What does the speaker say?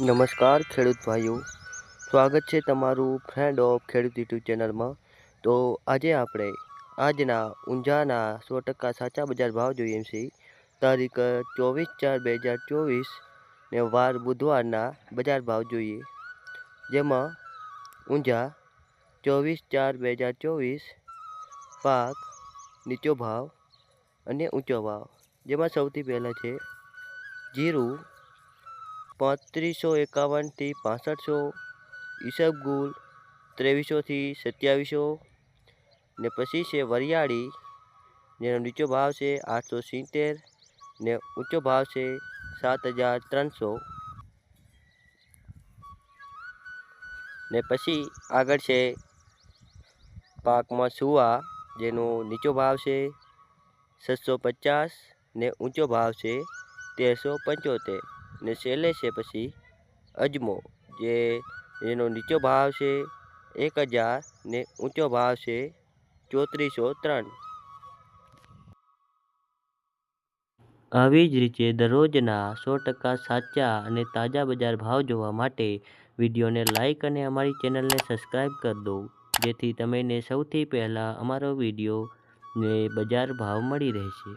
નમસ્કાર, ખેડૂત ભાઈઓ. સ્વાગત છે તમારું ફ્રેન્ડ ઓફ ખેડૂત યુટ્યુબ ચેનલમાં. તો આજે આપણે આજના ઊંઝાના સો ટકા સાચા બજાર ભાવ જોઈએ છે. તારીખ ચોવીસ ચાર બે હજાર ચોવીસ ને વાર બુધવારના બજાર ભાવ જોઈએ. જેમાં ઊંઝા ચોવીસ ચાર બે હજાર ચોવીસ, પાક નીચો ભાવ અને ઊંચો ભાવ. જેમાં સૌથી પહેલાં છે જીરું પાંત્રીસો એકાવનથી પાસઠસો ઈસબગુલ ત્રેવીસોથી સત્યાવીસો ને પછી છે વરિયાળી, જેનો નીચો ભાવ છે આઠસો સિત્તેર ને ઊંચો ભાવ છે સાત હજાર ત્રણસો. ને પછી આગળ છે પાકમાં સુવા, જેનો નીચો ભાવ છે છસો પચાસ ને ઊંચો ભાવ છે તેરસો પંચોતેર. ને છેલ્લે છે પછી અજમો, જે એનો નીચો ભાવ છે એક હજાર ને ઊંચો ભાવ છે ચોત્રીસો ત્રણ. આવી જ રીતે દરરોજના સો ટકા સાચા અને તાજા બજાર ભાવ જોવા માટે વિડીયોને લાઇક અને અમારી ચેનલને સબસ્ક્રાઈબ કરી દો, જેથી તમને સૌથી પહેલાં અમારો વીડિયો ને બજાર ભાવ મળી રહેશે.